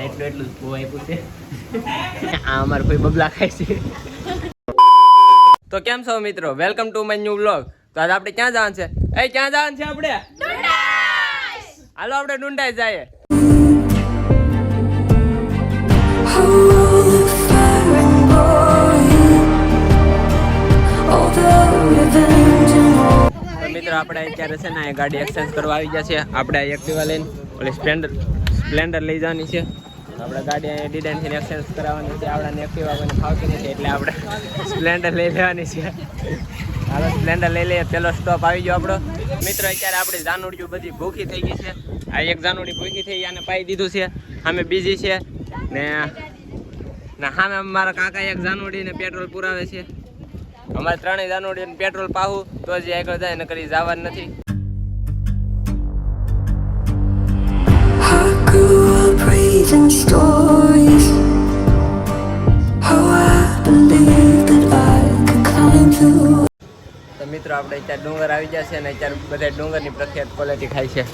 આપણને એટલું એટલું જ બહુ આપ્યું છે. આ અમારે કોઈ બબલા ખાય છે. તો કેમ છો મિત્રો? Welcome to my new vlog તો આજે આપણે ક્યાં જવાનું છે? એ ક્યાં જવાનું છે આપણે? હાલો આપણે ડુંડાઈ જઈએ. મિત્રો આપણે અત્યારે છે ને આ ગાડી એક્સચેન્જ કરવા આવી ગયા છે આપણે આ એક્ટિવા લઈને ઓલી સ્પ્લેન્ડર સ્પ્લેન્ડર લઈ જવાની છે. આપણે ગાડી અહીંયા ડિઝાઇનથી એક્સચેન્જ કરાવવાની છે. આપણાને એક્ટિવા કોઈને ફાવતી નથી એટલે આપણે સ્પ્લેન્ડર લઈ લેવાની છે. હાલો, સ્પ્લેન્ડર લઈ લઈએ. પેલો સ્ટોપ આવી ગયો આપણો. મિત્રો, અત્યારે આપણી જાનુડીઓ બધી ભૂખી થઈ ગઈ છે. આ એક જાનુડી ભૂખી થઈ અને પાઈ દીધું છે. સામે બીજી છે. ને ને સામે મારા કાકા એક જાનુડીને પેટ્રોલ પુરાવે છે. અમારે ત્રણેય જાનુડીને પેટ્રોલ પાવું તો જ આગળ જાય ને કરી જવાનું નથી. મિત્રો આપણે અત્યારે ડુંગર આવી જશે છે અને અત્યારે બધા ડુંગરની પ્રખ્યાત ક્વોલિટી ખાય છે.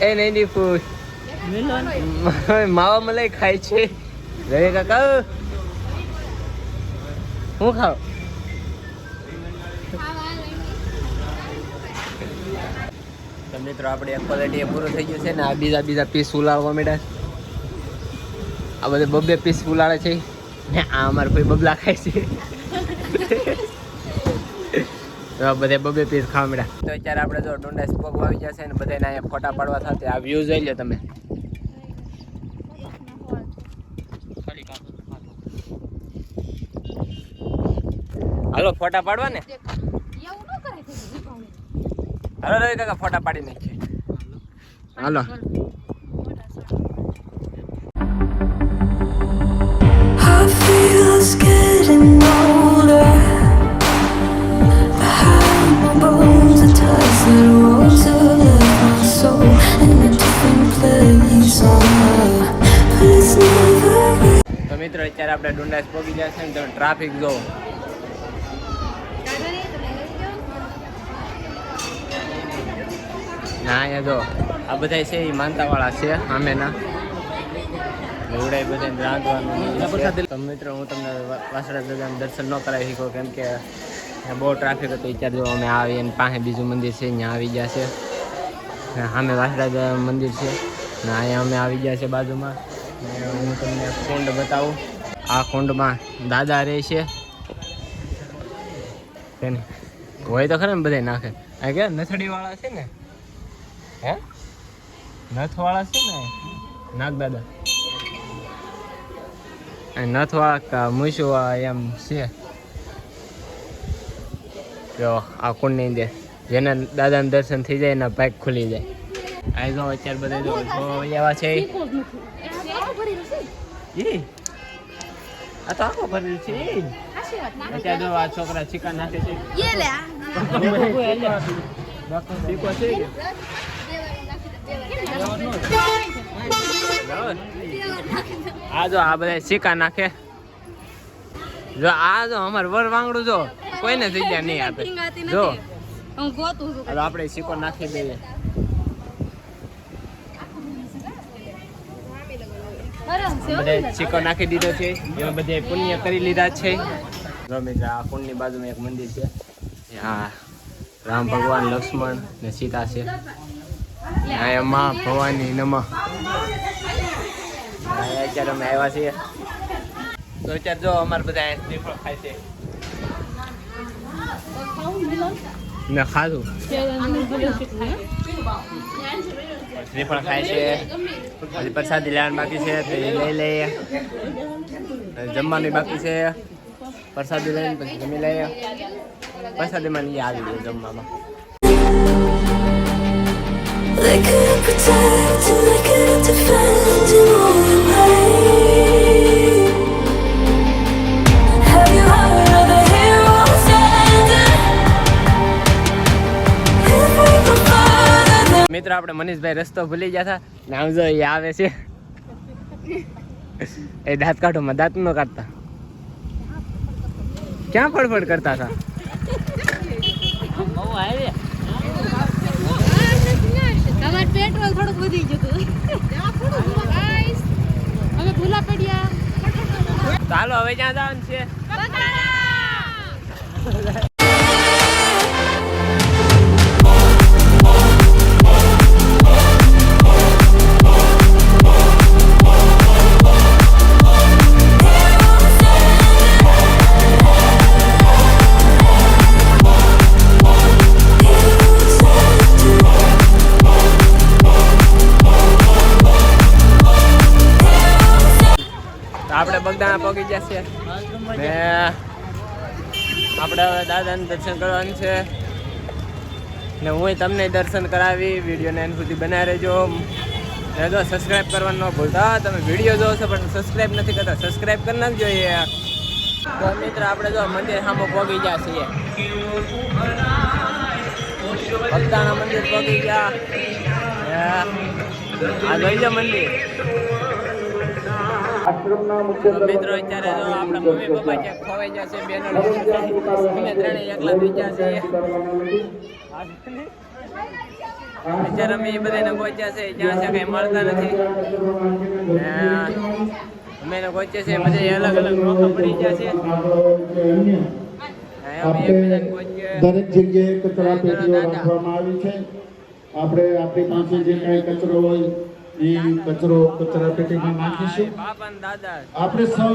એ નહીં દીપુ માવા મલાઈ ખાય છે. રવિ કાકા હું ખાવ? મિત્રો આપણે એક ક્વોલિટી પૂરું થઈ ગયું છે ને આ બીજા બીજા પીસ ઉલાળવા માંડ્યા આ બધે બબે પીસ ઉલાળે છે. ને આ અમારે કોઈ બબલા ખાય છે. તો બધે બબે પીસ ખાવા મળ્યા તો અત્યારે આપણે જો ડુંડા સ્પોક આવી જશે ને બધાને અહીંયા ફોટા પાડવા થશે આ વ્યૂ જોઈ લો તમે. હાલો, ફોટા પાડવા ને? હાલો રવિ કાકા ફોટા પાડી નાખીએ હાલો I feel us getting older. I have my bones and ties that roll to live my soul in a different place on earth. But it's never તો મિત્રો અત્યારે આપણે ડુંડાસ પહોંચી ગયા છે ને તમે ટ્રાફિક જોવો ના અહીંયા જો, આ બધા છે એ માનતાવાળા છે, સામેના. એવડાય બધા રાંધવાનું. તો મિત્રો, હું તમને વાસણા દર્શન ન કરાવી શકો કેમ કે બહુ ટ્રાફિક હતો અત્યારે જો અમે આવીએ અને પાસે બીજું મંદિર છે ત્યાં આવી ગયા છે. સામે વાસણા મંદિર છે, ને અહીંયા અમે આવી ગયા છે બાજુમાં. હું તમને કુંડ બતાવું. આ કુંડમાં દાદા રહે છે. હોય તો ખરે ને બધા નાખે. કે નથડી વાળા છે ને? હે? નથવાળા છે ને? નાગ દાદા. આ નથ કા મૂછું એમ છે. જો આ કુંડની અંદર જેના દાદાના દર્શન થઈ જાય એના પાઇક ખુલી જાય. આ જો અત્યારે બધા જો જો એવા છે. આ તો આખો ભરેલું છે. અત્યારે જો આ છોકરા ચિકન નાખે છે. શીખો આ જો આ બધા સિક્કા નાખે. જો આ જો અમાર વર વાંગડું જો કોઈને જગ્યા નહીં આપે. જો. હું ગોતું છું આપણે સિક્કો નાખી દઈએ. બધે સિક્કો નાખી દીધો છે. એમાં બધે પુણ્ય કરી લીધા છે. જો મિત્ર આ કુંડની બાજુમાં એક મંદિર છે. આ રામ ભગવાન લક્ષ્મણ ને સીતા છે. એમાં ભવાની નમઃ. અહીંયા અત્યારે અમે આવ્યા છીએ. તો અત્યારે જો અમારે બધા શ્રીફળ ખાય છે. ને ખાધું? શ્રીફળ ખાય છે. હજી પ્રસાદી લેવાનું બાકી છે, તો લઈ લઈએ. જમવાની બાકી છે. પ્રસાદી લઈને પછી જમી લઈએ. પ્રસાદીમાં લઈએ આવી ગયું જમવામાં. મિત્રો આપણે મનીષભાઈ રસ્તો ભૂલી ગયા હતા ને આમ જો એ આવે છે. એ દાંત કાઢો માં દાંત નો કાઢતા. ક્યાં ફડફડ કરતા હતા? પેટ્રોલ થોડુંક વધી ગયું અમે ભૂલા પડ્યા. ચાલો હવે ક્યાં જવાનું છે? બગદાણા પહોંચી ગયા ને આપણે દાદાને દર્શન કરવાનું છે. ને હું તમને દર્શન કરાવી, વિડીયોને એન સુધી બનાવી રહેજો. ને જો સબસ્ક્રાઈબ કરવાનું ન ભૂલતા તમે વીડિયો જોવો છો, પણ સબસ્ક્રાઈબ નથી કરતા સબસ્ક્રાઈબ કરી નાખજો યાર તો મિત્ર, આપણે જો મંદિર સામે પહોંચી ગયા છીએ. ભક્તાના મંદિર પહોંચી ગયા. આ જોઈ લો મંદિર. તો મિત્રો અત્યારે તો આપણા મમ્મી પપ્પા જે ખોવાઈ જશે બેનો અમે ત્રણે એકલા થઈ જશે અત્યારે અમે એ બધાને પહોંચ્યા છે જ્યાં છે કઈ મળતા નથી. અમે એને પહોંચ્યા છે બધા અલગ અલગ મોકા પડી ગયા છે. દરેક જગ્યાએ કચરા પેટીઓ રાખવામાં આવી છે. આપણે આપણી પાસે જે કાંઈ કચરો હોય એ કચરો કચરા પેટીમાં નાખીશું. આપણે સૌ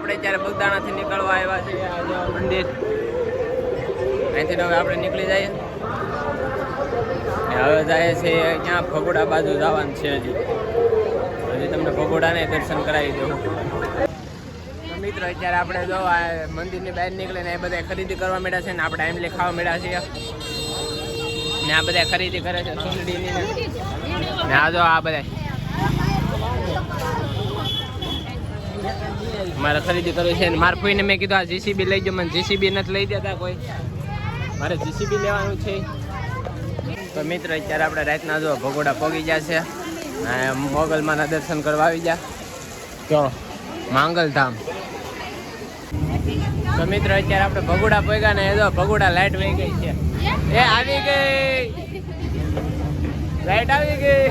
આપણે અત્યારે બગદાણાથી નીકળવા આવ્યા છીએ. આ મંદિર. અહીંથી હવે આપણે નીકળી જઈએ. ને હવે જાય છે ક્યાં? ભગોડા બાજુ જવાનું છે હજી. હજી તમને ભગોડાને દર્શન કરાવી દઉં. મિત્રો, અત્યારે આપણે જો આ મંદિરની બહાર નીકળીને એ બધા ખરીદી કરવા મળ્યા છે ને આપણે એમ ખાવા મળ્યા છીએ. ને આ બધા ખરીદી કરે છે સુંદડીની ને ને આ જો આ બધા મારે ખરીદી કરવી છે અને મારા ફોઈને મેં કીધું આ જીસીબી લઈ જાઓ. મને જીસીબી નથી લઈ દેતા કોઈ. મારે જીસીબી લેવાનું છે. તો મિત્રો અત્યારે આપણે રાતના જો ભગોડા પોગી ગયા છે. મોગલમાના દર્શન કરવા આવી ગયા. તો માંગલધામ. તો મિત્રો અત્યારે આપણે ભગોડા પોગ્યા ને એ જો ભગોડા લાઈટ વહી ગઈ છે. એ આવી ગઈ. લાઈટ આવી ગઈ.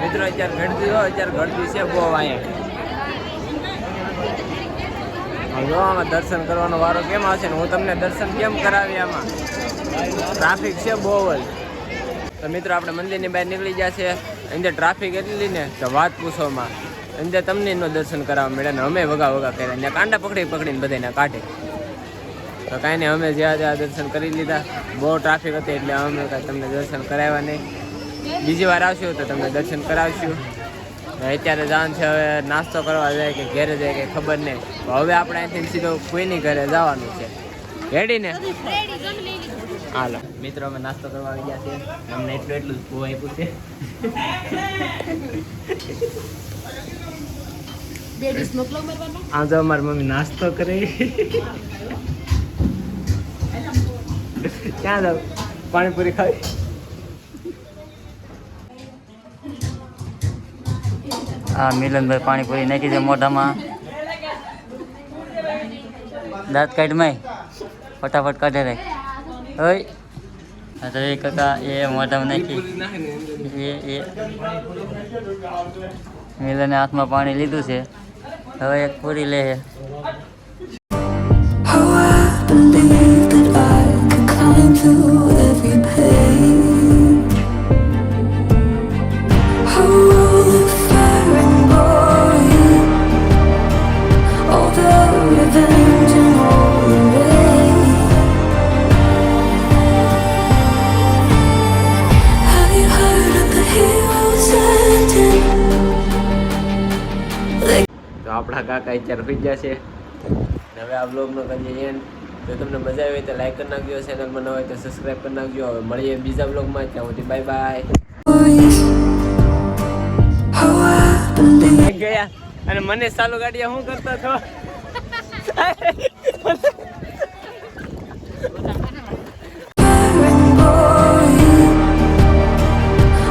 મિત્રો અત્યારે ઘડતી હોય અત્યારે ઘડતી છે બહુ અહીંયા જો આમાં દર્શન કરવાનો વારો કેમ આવશે ને? હું તમને દર્શન કેમ કરાવી આમાં? ટ્રાફિક છે બહુ જ. તો મિત્રો, આપણે મંદિરની બહાર નીકળી ગયા છે. અંદર ટ્રાફિક એટલી ને તો વાત પૂછોમાં. અંદર તમને એનું દર્શન કરાવવા મળે ને અમે વગા વગા કર્યા. ને કાંડા પકડી પકડીને બધાને કાઢે. તો કાંઈ નહીં, અમે જ્યાં જ્યાં દર્શન કરી લીધા. બહુ ટ્રાફિક હતી એટલે અમે કાંઈ તમને દર્શન કરાવ્યા નહીં. બીજી વાર આવશું તો તમને દર્શન કરાવશું. અત્યારે જાણ છે હવે નાસ્તો કરવા જાય કે ઘરે જાય કે ખબર નહીં. તો હવે આપણે અહીંથી સીધો કોઈની ઘરે જવાનું છે. રેડી ને? હાલો. મિત્રો અમે નાસ્તો કરવા આવી ગયા છીએ. અમને એટલું એટલું જ ભૂ આપ્યું છે. આમ તો અમારી મમ્મી નાસ્તો કરે. ક્યાં જાવ? પાણીપુરી ખાવી? હા મિલનભાઈ પાણીપુરી નાખી છે મોઢામાં. દાંત કાઢ માય. ફટાફટ કાઢે રે. ઓય. તો એ કાકા એ મોઢામાં નાખી. એ એ. મિલને હાથમાં પાણી લીધું છે. હવે એક પૂરી લે I believe that I could climb through every pain. આપણા કાકા અત્યારે હોઈ ગયા છે. હવે આ બ્લોગનો કરીએ એન્ડ જો તમને મજા આવી હોય તો લાઈક કરી નાખજો ચેનલમાં ન હોય તો સબસ્ક્રાઈબ કરી નાખજો. હવે મળીએ બીજા બ્લોગમાં ત્યાં સુધી બાય બાય. ગયા. અને મને ચાલુ ગાડીયા શું કરતો હતો?